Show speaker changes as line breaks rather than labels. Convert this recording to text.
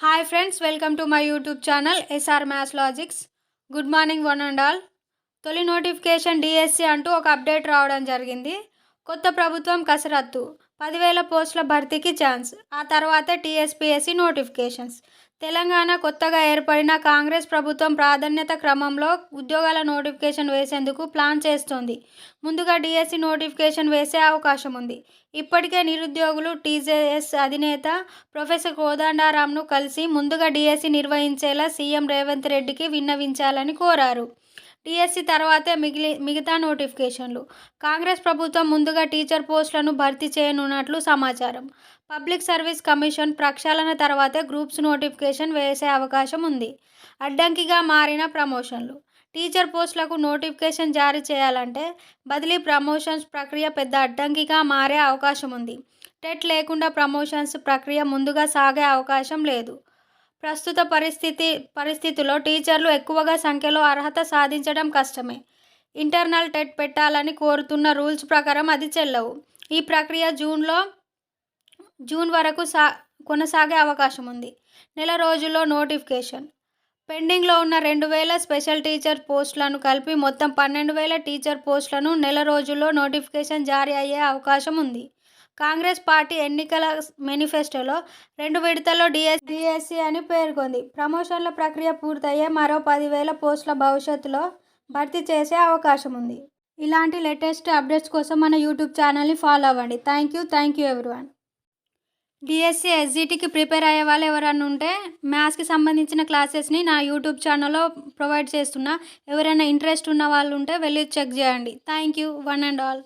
Hi friends welcome to my YouTube channel SR maths logics good morning one and all తొలి notification DSC అంటూ ఒక update రావడం జరిగింది. కొత్త ప్రభుత్వం కసరత్తు. పదివేల పోస్టుల భర్తీకి ఛాన్స్. ఆ తర్వాత టీఎస్పీఎస్సీ నోటిఫికేషన్స్. తెలంగాణ కొత్తగా ఏర్పడిన కాంగ్రెస్ ప్రభుత్వం ప్రాధాన్యత క్రమంలో ఉద్యోగాల నోటిఫికేషన్ వేసేందుకు ప్లాన్ చేస్తోంది. ముందుగా డిఎస్సి నోటిఫికేషన్ వేసే అవకాశం ఉంది. ఇప్పటికే నిరుద్యోగులు టీజేఎస్ అధినేత ప్రొఫెసర్ కోదండారాంను కలిసి ముందుగా డిఎస్సి నిర్వహించేలా సీఎం రేవంత్ రెడ్డికి విన్నవించాలని కోరారు. టీఎస్సీ తర్వాతే మిగిలి మిగతా నోటిఫికేషన్లు. కాంగ్రెస్ ప్రభుత్వం ముందుగా టీచర్ పోస్టులను భర్తీ చేయనున్నట్లు సమాచారం. పబ్లిక్ సర్వీస్ కమిషన్ ప్రక్షాళన తర్వాతే గ్రూప్స్ నోటిఫికేషన్ వేసే అవకాశం ఉంది. అడ్డంకిగా మారిన ప్రమోషన్లు. టీచర్ పోస్టులకు నోటిఫికేషన్ జారీ చేయాలంటే బదిలీ ప్రమోషన్స్ ప్రక్రియ పెద్ద అడ్డంకిగా మారే అవకాశం ఉంది. టెట్ లేకుండా ప్రమోషన్స్ ప్రక్రియ ముందుగా సాగే అవకాశం లేదు. ప్రస్తుత పరిస్థితి పరిస్థితిలో టీచర్లు ఎక్కువగా సంఖ్యలో అర్హత సాధించడం కష్టమే. ఇంటర్నల్ టెట్ పెట్టాలని కోరుతున్న రూల్స్ ప్రకారం అది చెల్లవు. ఈ ప్రక్రియ జూన్లో జూన్ వరకు సా కొనసాగే అవకాశం ఉంది. నెల రోజుల్లో నోటిఫికేషన్. పెండింగ్లో ఉన్న రెండు వేల స్పెషల్ టీచర్ పోస్టులను కలిపి మొత్తం పన్నెండు వేల టీచర్ పోస్టులను నెల రోజుల్లో నోటిఫికేషన్ జారీ అయ్యే అవకాశం ఉంది. కాంగ్రెస్ పార్టీ ఎన్నికల మేనిఫెస్టోలో రెండు విడతల్లో డిఎస్ డిఎస్సి అని పేర్కొంది. ప్రమోషన్ల ప్రక్రియ పూర్తయ్యే మరో పదివేల పోస్టుల భవిష్యత్తులో భర్తీ చేసే అవకాశం ఉంది. ఇలాంటి లేటెస్ట్ అప్డేట్స్ కోసం మన యూట్యూబ్ ఛానల్ని ఫాలో అవ్వండి. Thank you thank you everyone. DSC ఎస్జిటికి prepare అయ్యే వాళ్ళు ఎవరైనా ఉంటే మ్యాథ్స్కి సంబంధించిన క్లాసెస్ని నా యూట్యూబ్ ఛానల్లో ప్రొవైడ్ చేస్తున్నా. ఎవరైనా ఇంట్రెస్ట్ ఉన్న వాళ్ళు ఉంటే వెళ్ళి చెక్ చేయండి. Thank you one and all.